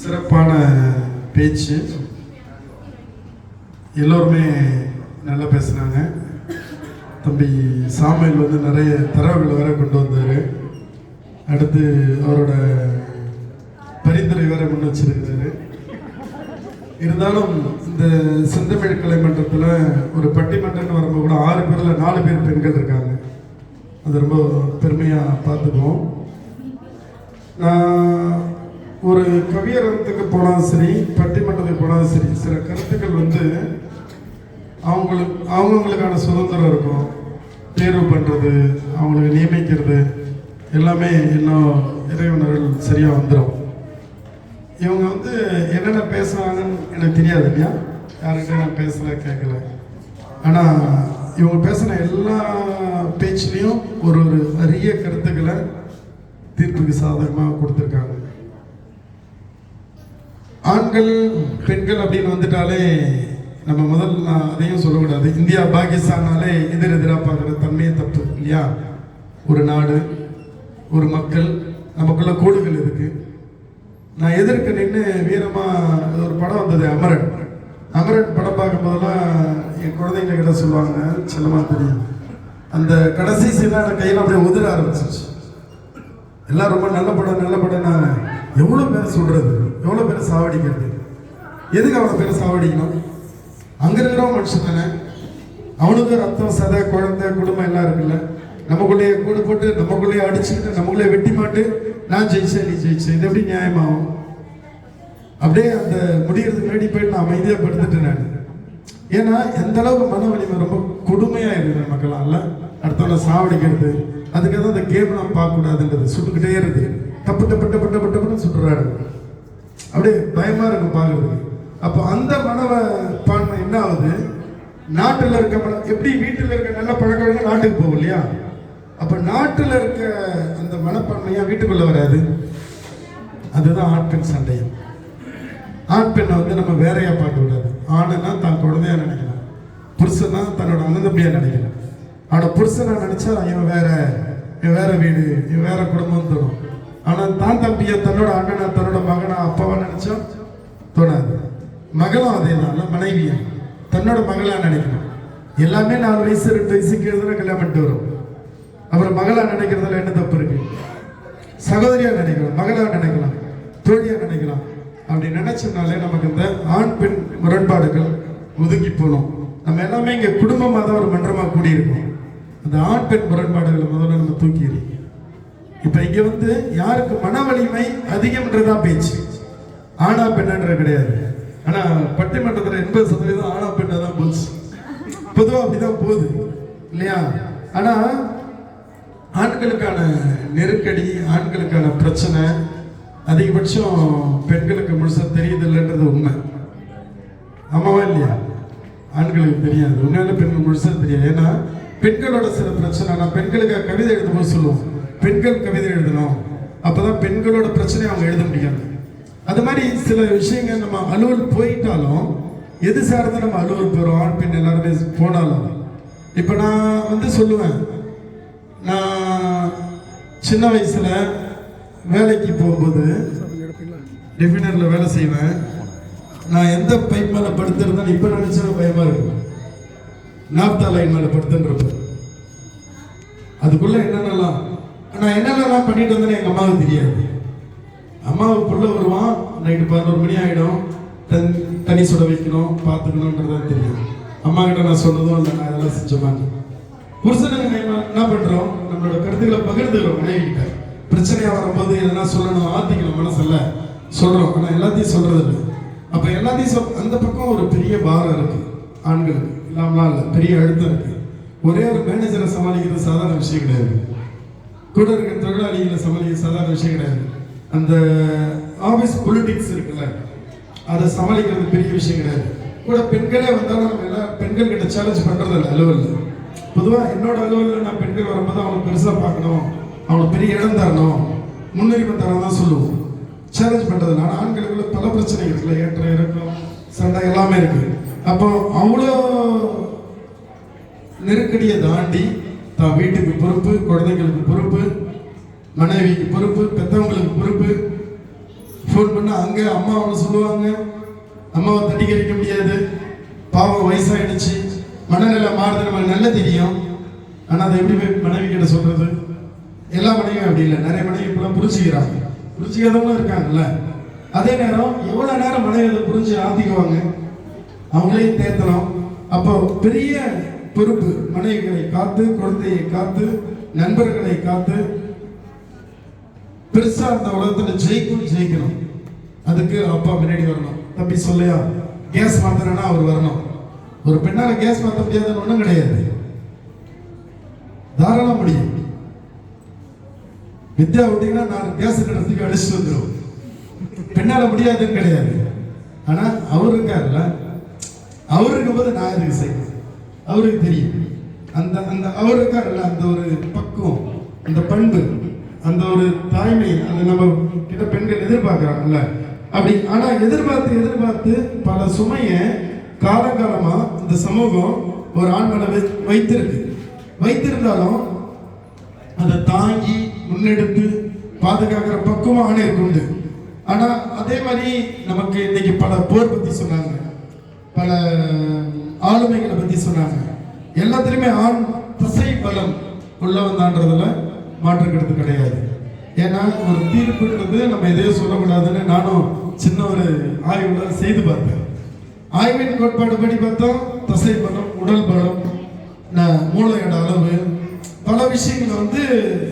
சிறப்பான பேச்சு. எல்லோருமே நல்லா பேசுனாங்க. தம்பி சாமியில் வந்து நிறைய தரவுகளை வேற கொண்டு வந்தார். அடுத்து அவரோட பரிந்துரை வேற முன் வச்சிருக்கிறாரு. இருந்தாலும் இந்த செந்தமிழ் கலைமன்றத்தில் ஒரு பட்டிமன்றம்னு வரும்போது கூட ஆறு பேரில் நாலு பேர் பெண்கள் இருக்காங்க. அது ரொம்ப பெருமையாக பார்த்துக்குவோம். நான் ஒரு கவியரங்கத்துக்கு போனாலும் சரி பட்டிமன்றத்துக்கு போனாலும் சரி சில கருத்துக்கள் வந்து அவங்களுக்கு அவங்கவுங்களுக்கான சுதந்திரம் இருக்கும். தேர்வு பண்ணுறது அவங்களுக்கு நியமிக்கிறது எல்லாமே இன்னும் இறைவனர்கள் சரியாக வந்துடும் இவங்க வந்து என்னென்ன பேசுகிறாங்கன்னு எனக்கு தெரியாது இல்லையா யார்கிட்ட நான் பேசலை கேட்கல ஆனால் இவங்க பேசின எல்லா பேச்சுலேயும் ஒரு ஒரு அரிய கருத்துக்களை தீர்ப்புக்கு சாதகமாக கொடுத்துருக்காங்க. ஆண்கள் பெண்கள் அப்படின்னு வந்துட்டாலே நம்ம முதல் நான் அதையும் சொல்லக்கூடாது. இந்தியா பாகிஸ்தானாலே எதிர் எதிராக பார்க்குற தன்மையே தப்பு இல்லையா? ஒரு நாடு ஒரு மக்கள் நமக்குள்ள கோடுகள் இருக்கு. நான் எதிர்க்க நின்று வீரமாக ஒரு படம் வந்தது அமரன். அமரன் படம் பார்க்கும்போதெல்லாம் என் குழந்தைங்க கிட்ட சொல்லுவாங்க. செல்லமா தெரியும் அந்த கடைசி சீனான கையில் அப்படியே உதிர ஆரம்பிச்சிச்சு எல்லாம் ரொம்ப நல்ல படம் நல்ல படம் நான் எவ்வளோ பேர் சொல்கிறது எவ்வளோ பேர் சாவடிக்கிறது? எதுக்கு அவ்வளோ பேர் சாவடிக்கணும்? அங்கே இருக்கிறவன் மனுஷன் தானே. அவனுக்கு ரத்தம் சதை குழந்தை குடும்பம் எல்லாம் இருக்குல்ல. நமக்குள்ளேயே கூடு போட்டு நமக்குள்ளேயே அடிச்சுக்கிட்டு நமக்குள்ளேயே வெட்டி மாட்டு நான் ஜெயிச்சேன் நீ ஜெயிச்சேன். இது எப்படி நியாயமாகும்? அப்படியே அந்த முடிகிறதுக்கு முன்னாடி போயிட்டு நான் அமைதியாக படுத்துட்டேன் நான். ஏன்னா எந்த அளவுக்கு மன வலிமை ரொம்ப கொடுமையாக இருக்குது மக்களால். அடுத்தவங்க சாவடிக்கிறது அதுக்காக தான் அந்த கேம் நான் பார்க்கக்கூடாதுன்றது சுட்டுக்கிட்டே இருக்கு டப்பு டப்பு டப்பு டப்பு டப்புன்னு சுட்டுறாரு. அப்படியே பயமாக இருக்கும் பார்க்குறதுக்கு. அப்போ அந்த மனவ பான்மை என்ன ஆகுது? நாட்டில் இருக்க மன எப்படி வீட்டில் இருக்க நல்ல பழக்கவழக்கம் நாட்டுக்கு போகும் இல்லையா? அப்போ நாட்டில் இருக்க அந்த மனப்பான்மையாக வீட்டுக்குள்ளே வராது. அதுதான் ஆட்கள் பெண் சண்டையம். ஆண் பெண்ணை வந்து நம்ம வேறையா பார்க்க கூடாது ஆணுன்னா தான் குழந்தையா நினைக்கலாம். புருஷன்னா தன்னோட அனந்தம்பியா நினைக்கலாம். ஆனா புருஷனா நினைச்சா இவன் வேற இவன் வேற வீடு இவன் வேற குடும்பம் தோணும். ஆனா தான் தம்பியை தன்னோட அண்ணனா தன்னோட மகனா அப்பாவா நினைச்சா தோணாது. மகளும் அதே தான் மனைவியா? தன்னோட மகளா நினைக்கணும். எல்லாமே நாலு வயசு ரெண்டு வயசுக்கு எழுதுனா கல்யாணம் பண்ணிட்டு வரும். அப்புறம் மகளா நினைக்கிறதுல என்ன தப்பு இருக்கு? சகோதரியா நினைக்கலாம் மகளா நினைக்கலாம் தோழியா நினைக்கலாம். அப்படி நினைச்சனாலே நமக்கு இந்த ஆண் பெண் முரண்பாடுகள் ஒதுங்கி போகணும் நம்ம எல்லாமே இங்கே குடும்பமாக தான் ஒரு மன்றமாக கூடியிருக்கோம். அந்த ஆண் பெண் முரண்பாடுகளை முதல்ல நம்ம தூக்கி இப்போ இங்கே வந்து யாருக்கு மன வலிமை அதிகம்ன்றதா பேச்சு. ஆணா பெண்ணான்ற கிடையாது. ஆனால் பட்டிமன்றத்தில் எண்பது சதவீதம் ஆணா பெண்ணாக தான் போச்சு. பொதுவாக அப்படிதான் போகுது. இல்லையா? ஆனால் ஆண்களுக்கான நெருக்கடி ஆண்களுக்கான பிரச்சனை அதிகபட்சம் பெண்களுக்கு முழுசாக தெரியுது இல்லைன்றது உண்மை. ஆமாவா இல்லையா? ஆண்களுக்கு தெரியாது. உண்மையான பெண்கள் முழுசாக தெரியாது. ஏன்னா பெண்களோட சில பிரச்சனை நான் பெண்களுக்கு கவிதை எழுதும்போது சொல்லுவோம். பெண்கள் கவிதை எழுதணும். அப்பதான் பெண்களோட பிரச்சனையை அவங்க எழுத முடியாது அது மாதிரி சில விஷயங்கள் நம்ம அலுவல் போயிட்டாலும் எது சார்ந்து நம்ம அலுவல் போகிறோம் ஆண் பெண் எல்லாருமே போனாலும். இப்போ நான் வந்து சொல்லுவேன். நான் சின்ன வயசில் வேலைக்கு போகும்போது டிஃபினர்ல வேலை செய்வேன். நான் எந்த பைப் மேலே படுத்திருந்தேன் இப்போ நினச்சாலும் பயமாக இருக்கும் நாப்தா லைன் மேலே படுத்துன்றப்ப அதுக்குள்ளே என்னென்னலாம்? நான் என்னென்னலாம் பண்ணிட்டு வந்தேன்னு எங்கள் அம்மாவுக்கு தெரியாது. அம்மாவுக்கு புள்ள வருவான். நைட்டு பதினோரு மணி ஆகிடும் தன் தனி சுட வைக்கணும் பார்த்துக்கணுன்றதான் தெரியும் அம்மா கிட்ட நான் சொன்னதும் இல்லை நான் அதெல்லாம் செஞ்ச புருஷனுக்கு என்ன பண்ணுறோம் நம்மளோட கருத்துக்களை பகிர்ந்துக்கிறோம். மனைவி கிட்ட. பிரச்சனையாக வரும்போது எதனா சொல்லணும்? ஆத்திக்கணும் மனசில். சொல்கிறோம் ஆனால் எல்லாத்தையும் சொல்கிறது இல்லை அப்போ எல்லாத்தையும் சொல் அந்த பக்கம் ஒரு பெரிய பாரம் இருக்குது ஆண்களுக்கு. இல்லாமலாம் இல்லை. பெரிய அழுத்தம் இருக்குது ஒரே ஒரு மேனேஜரை சமாளிக்கிறது சாதாரண விஷயம் கிடையாது. கூட இருக்கிற தொழிலாளிகளை சமாளிக்க சாதாரண விஷயம் கிடையாது. அந்த ஆஃபீஸ் பொலிட்டிக்ஸ் இருக்குல்ல. அதை சமாளிக்கிறது பெரிய விஷயம் கிடையாது. கூட பெண்களே வந்தாலும் நம்ம எல்லாம் பெண்கள் கிட்ட சேலஞ்ச் பண்ணுறது இல்லை அலுவலில். பொதுவாக என்னோட அலுவலில் நான் பெண்கள் வரும்போது அவங்களை பெருசாக பார்க்கணும். அவங்களுக்கு பெரிய இடம் தரணும். முன்னுரிமை தரணும் தான் சொல்லுவோம். சேலஞ்ச் பண்ணுறதுனால ஆண்களுக்குள்ள பல பிரச்சனைகள் இருக்குல்ல. ஏற்ற இறக்கம் சண்டை எல்லாமே இருக்கு. அப்போ அவ்வளோ நெருக்கடியை தாண்டி தான் வீட்டுக்கு பொறுப்பு குழந்தைங்களுக்கு பொறுப்பு மனைவிக்கு பொறுப்பு பெற்றவங்களுக்கு பொறுப்பு. ஃபோன் பண்ணால் அங்கே அம்மா அவனை சொல்லுவாங்க. அம்மாவை தட்டி கழிக்க முடியாது. பாவம் வயசாகிடுச்சு மனநிலை மாறுது நமக்கு நல்ல தெரியும். ஆனால் அதை எப்படி போய் மனைவி கிட்ட சொல்கிறது எல்லா மனைவியும் அப்படி இல்லை. நிறைய மனைவி இப்பெல்லாம் புரிஞ்சுக்கிறாங்க. புரிஞ்சுக்காதவங்களும் இருக்காங்கல்ல. அதே நேரம் எவ்வளோ நேரம் மனைவி புரிஞ்சு ஆத்திக்குவாங்க? அவங்களையும் தேத்தணும் அப்போ பெரிய பொறுப்பு மனைவிகளை காத்து குழந்தையை காத்து நண்பர்களை காத்து பெருசா அந்த உலகத்துல ஜெயிக்கும் ஜெயிக்கணும். அதுக்கு அப்பா முன்னாடி வரணும். தம்பி சொல்லையா கேஸ் மாத்தணும்னா அவர் வரணும். ஒரு பெண்ணால கேஸ் மாத்த முடியாதுன்னு ஒன்றும் கிடையாது. தாராளம் முடியும். வித்யா விட்டீங்கன்னா நான் கேஸ் கடத்துக்கு அடிச்சுட்டு வந்துடும் பெண்ணால முடியாதுன்னு கிடையாது. ஆனா அவர் இருக்காருல்ல? அவர் இருக்கும்போது நான் இருக்கு செய்யணும் அவருக்கு தெரியும். அந்த அந்த அவர் இருக்காருல்ல அந்த ஒரு பக்குவம் அந்த பண்பு அந்த ஒரு தாய்மை அது நம்ம கிட்ட பெண்கள் எதிர்பார்க்குறாங்கல்ல? அப்படி ஆனால் எதிர்பார்த்து எதிர்பார்த்து பல சுமையை காலகாலமா இந்த சமூகம் ஒரு ஆண்களை வைத்திருக்கு. வைத்திருந்தாலும் அதை தாங்கி முன்னெடுத்து பாதுகாக்கிற பக்குவம் இருக்குண்டு ஆனால் அதே மாதிரி நமக்கு இன்னைக்கு பல போர் பற்றி சொன்னாங்க. பல ஆளுமைகளை பற்றி சொன்னாங்க. எல்லாத்துலேயுமே ஆண் தசை பலம் உள்ளவன் தான்றதுல கிடையாது. ஏன்னா ஒரு தீர்ப்புன்றது நம்ம எதையும் சொல்லக்கூடாதுன்னு நானும் சின்ன ஒரு ஆய்வுல செய்து பார்த்தேன். ஆய்வின் கோட்பாடு படி பார்த்தோம் தசை பலம் உடல் பலம் மூளையோட அளவு பல விஷயங்கள் வந்து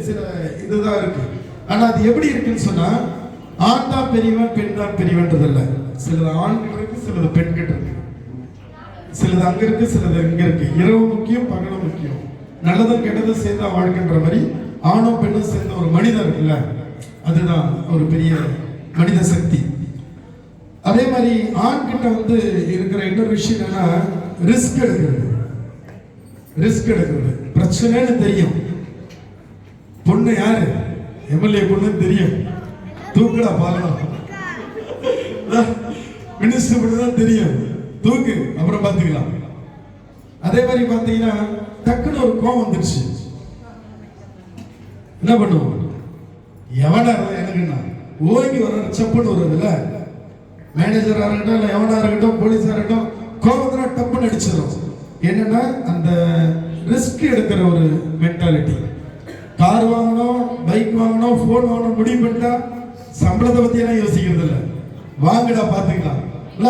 சில இதுதான் இருக்கு. ஆனா அது எப்படி இருக்குன்னு சொன்னா ஆண் தான் பெரியவன் பெண் தான் பெரியவன்றது இல்ல சிலது ஆண்கள் இருக்கு சிலது பெண்கிட்ட இருக்கு. சிலது அங்க இருக்கு சிலது இங்க இருக்கு. இரவு முக்கியம் பகலும் முக்கியம். நல்லதும் கெட்டதும் சேர்ந்தா வாழ்க்கைன்ற மாதிரி ஆணும் பெண்ணும் சேர்ந்த ஒரு மனிதன் இருக்குல்ல அதுதான் ஒரு பெரிய மனித சக்தி. அதே மாதிரி ஆண் கிட்ட வந்து இருக்கிற இன்னொரு விஷயம் என்னன்னா ரிஸ்க் எடுக்கிறது. ரிஸ்க் எடுக்கிறது. பிரச்சனைன்னு தெரியும். பொண்ணு யாரு? எம்எல்ஏ பொண்ணுன்னு தெரியும். தூக்குடா பாக்கலாம் மினிஸ்டர் பொண்ணு தான் தெரியும். தூக்கு அப்புறம் பார்த்துக்கலாம். அதே மாதிரி பார்த்தீங்கன்னா டக்குன்னு ஒரு கோவம் வந்துருச்சு. என்ன பண்ணுவோம்? எவனா இருந்தா எனக்குன்னா ஓங்கி வர செப்புன்னு வருதுல்ல? மேனேஜரா இருக்கட்டும் இல்லை எவனா இருக்கட்டும் போலீஸா இருக்கட்டும் கோபத்துல டப்புன்னு அடிச்சிடும் என்னன்னா அந்த ரிஸ்க் எடுக்கிற ஒரு மென்டாலிட்டி கார் வாங்கணும் பைக் வாங்கணும் ஃபோன் வாங்கணும் முடிவு பண்ணிட்டா சம்பளத்தை பத்தி எல்லாம் யோசிக்கிறது இல்ல. வாங்கடா பாத்துக்கலாம் இல்ல?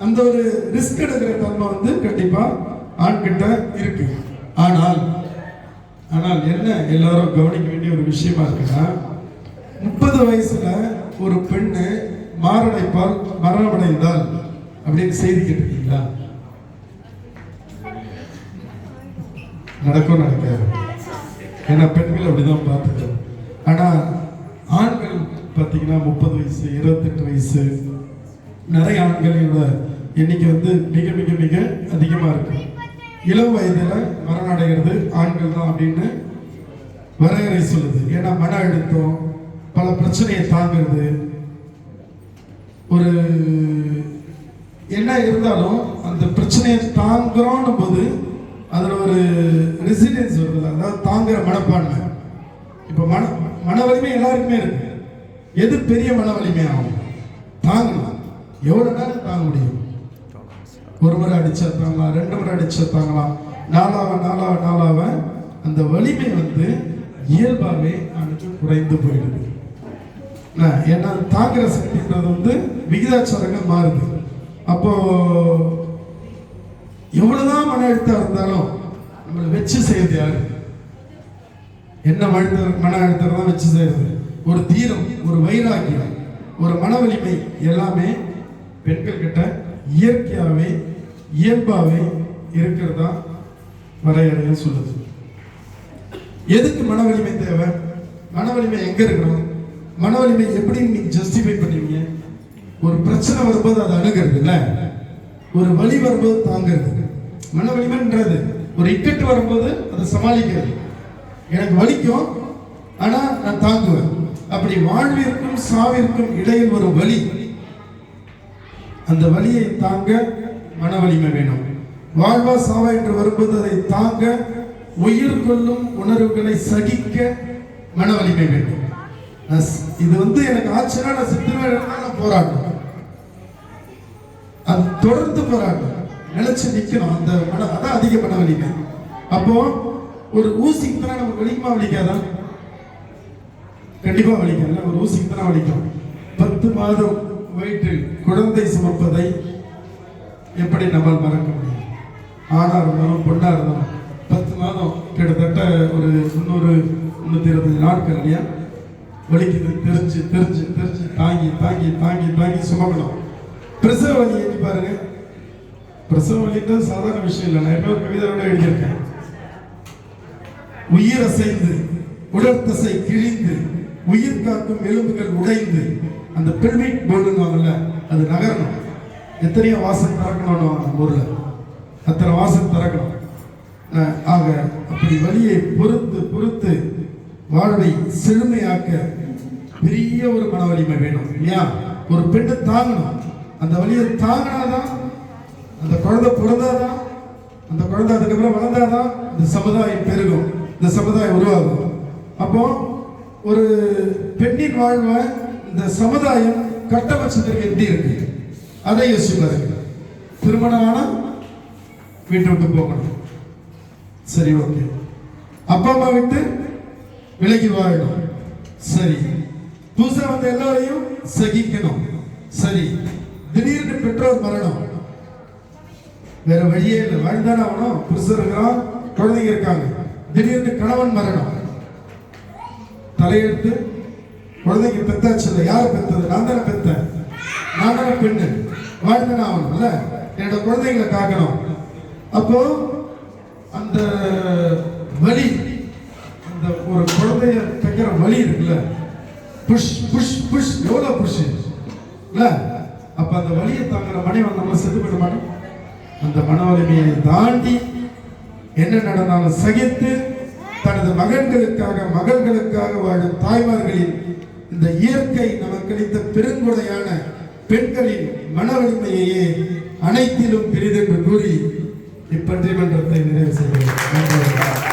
அந்த ஒரு ரிஸ்க் எடுக்கிற தன்மை வந்து கண்டிப்பா ஆண்கிட்ட இருக்கு. ஆனால் ஆனால் என்ன எல்லாரும் கவனிக்க வேண்டிய ஒரு விஷயமா இருக்குன்னா முப்பது வயசுல ஒரு பெண்ணு மாரடைப்பால் மரணமடைந்தால் அப்படின்னு செய்தி கேட்டிருக்கீங்களா? நடக்கும் நடக்காது ஏன்னா பெண்கள் அப்படிதான் பார்த்துக்கிறோம் ஆனா ஆண்கள் பார்த்தீங்கன்னா முப்பது வயசு இருபத்தெட்டு வயசு நிறைய ஆண்களோட எண்ணிக்கை வந்து மிக மிக மிக அதிகமாக இருக்கு. இளம் வயதில் மரணம் அடைகிறது ஆண்கள் தான் அப்படின்னு வரையறை சொல்லுது. ஏன்னா மன அழுத்தம் பல பிரச்சனையை தாங்குறது ஒரு என்ன இருந்தாலும் அந்த பிரச்சனையை தாங்குறோன்னும் போது அதில் ஒரு ரெசிடென்ஸ் வருது. அதாவது தாங்குற மனப்பான்மை. இப்போ மன மன வலிமை எல்லாருக்குமே இருக்கு. எது பெரிய மன வலிமை ஆகும் தாங்கலாம். எவ்வளவு நேரம் தாங்க முடியும்? ஒரு முறை அடிச்சா தாங்கலாம் ரெண்டு முறை அடிச்சா தாங்கலாம். நாளாவ நாளாவ நாளாவ அந்த வலிமை வந்து இயல்பாகவே அவனுக்கு குறைந்து போயிடுது. ஏன்னா தாங்குற சக்தின்றது வந்து விகிதாச்சாரங்கள் மாறுது. அப்போ எவ்வளவுதான் மன அழுத்தம் இருந்தாலும் நம்மளை வச்சு செய்யுது யாரு? என்ன மழுத்த மன அழுத்தம் தான் வச்சு செய்யுது ஒரு தீரம் ஒரு வைராக்கியம் ஒரு மன வலிமை எல்லாமே பெண்கள் கிட்ட இயற்கையாகவே இயல்பாகவே இருக்கிறதா வரையறையா சொல்லுது. எதுக்கு மன வலிமை தேவை? மன வலிமை எங்க இருக்கணும்? மன வலிமை எப்படி நீங்க ஜஸ்டிஃபை பண்ணுவீங்க? ஒரு பிரச்சனை வரும்போது அதை அணுகிறது இல்லை ஒரு வலி வரும்போது தாங்கிறது. மன வலிமைன்றது ஒரு இக்கட்டு வரும்போது அதை சமாளிக்கிறது. எனக்கு வலிக்கும் ஆனால் நான் தாங்குவேன். அப்படி வாழ்விற்கும் சாவிற்கும் இடையில் ஒரு வலி. அந்த வலியை தாங்க மன வலிமை வேணும். வாழ்வா சாவா என்று வரும்போது அதை தாங்க உயிர் கொள்ளும் உணர்வுகளை சகிக்க மன வலிமை வேண்டும் இது வந்து எனக்கு ஆச்சுன்னா நான் சித்திரவேன் நான் போராட்டம். அது தொடர்ந்து போராட்டம். நிலைச்சு நிற்கணும் அந்த மன அதான் அதிக மன வலிமை அப்போ ஒரு ஊசி தான் நமக்கு வலிக்குமா வலிக்காதா? கண்டிப்பா வலிக்கும் ஒரு ஊசி தான் வலிக்கும். பத்து மாதம் வயிற்றில் குழந்தை சுமப்பதை எப்படி நம்மால் மறக்க முடியும்? ஆணா இருந்தாலும் பொண்ணா இருந்தாலும் பத்து மாதம் கிட்டத்தட்ட ஒரு முந்நூறு முந்நூற்றி இருபத்தஞ்சு நாட்கள் இல்லையா? வலிக்குது தெரிஞ்சு தெரிஞ்சு தெரிஞ்சு தாங்கி தாங்கி தாங்கி தாங்கி சுமக்கணும். பிரசவ வலி எண்ணி பாருங்க. பிரசவ வலின்றது சாதாரண விஷயம் இல்லை. நான் எப்போ கவிதையோட எழுதியிருக்கேன் உயிர் அசைந்து உடற்தசை கிழிந்து உயிர் காக்கும் எலும்புகள் உடைந்து அந்த பெல்விக் போர்டுன்னு அது நகரணும். எத்தனையோ வாசல் திறக்கணும் நம்ம ஊரில். அத்தனை வாசல் திறக்கணும். ஆக அப்படி வழியை பொறுத்து பொறுத்து வாழ்வை செழுமையாக்க பெரிய ஒரு மன வலிமை வேணும் இல்லையா? ஒரு பெண்ணை தாங்கணும். அந்த வழியை தாங்கினாதான் அந்த குழந்தை பிறந்தாதான் அந்த குழந்தை அதுக்கப்புறம் வளர்ந்தாதான் இந்த சமுதாயம் பெருகும் இந்த சமுதாயம் உருவாகும். அப்போ ஒரு பெண்ணின் வாழ்வை இந்த சமுதாயம் கட்டமைச்சதற்கு எப்படி இருக்கு? அதை யோசிப்பாரு திருமணம் ஆனால் வீட்டை விட்டு போகணும். சரி ஓகே. அப்பா அம்மா விட்டு விலகி வாழணும். சரி. புதுசாக வந்த எல்லாரையும் சகிக்கணும். சரி. திடீர்னு பெற்றோர் மரணம். வேற வழியே இல்லை. வாழ்ந்தானே ஆகணும்? புருஷன் இருக்கிறான் குழந்தைங்க இருக்காங்க. திடீர்னு கணவன் மரணம். தலையெடுத்து குழந்தைங்க பெத்தாச்சு இல்லை. யார் பெத்தது? நான் தானே பெத்தேன். நான் தானே பெண்ணு. வாழ்ந்தானே இல்லை? என்னோட குழந்தைங்களை காக்கணும். அப்போ அந்த வலி அந்த ஒரு குழந்தைய தைக்கிற வழி இருக்குல்ல? Push push push. எவ்வளோ புஷ்? இல்லை? அப்போ அந்த வழியை தாங்குற மனைவன் நம்ம செத்து போயிட மாட்டோம் அந்த மன வலிமையை தாண்டி என்ன நடந்தாலும் சகித்து தனது மகன்களுக்காக மகள்களுக்காக வாழும் தாய்மார்களின் இந்த இயற்கை நமக்கு அளித்த பெருங்கொடையான பெண்களின் மன வலிமையையே அனைத்திலும் பெரிதென்று கூறி இப்பன்றி மன்றத்தை நிறைவு செய்கிறேன்.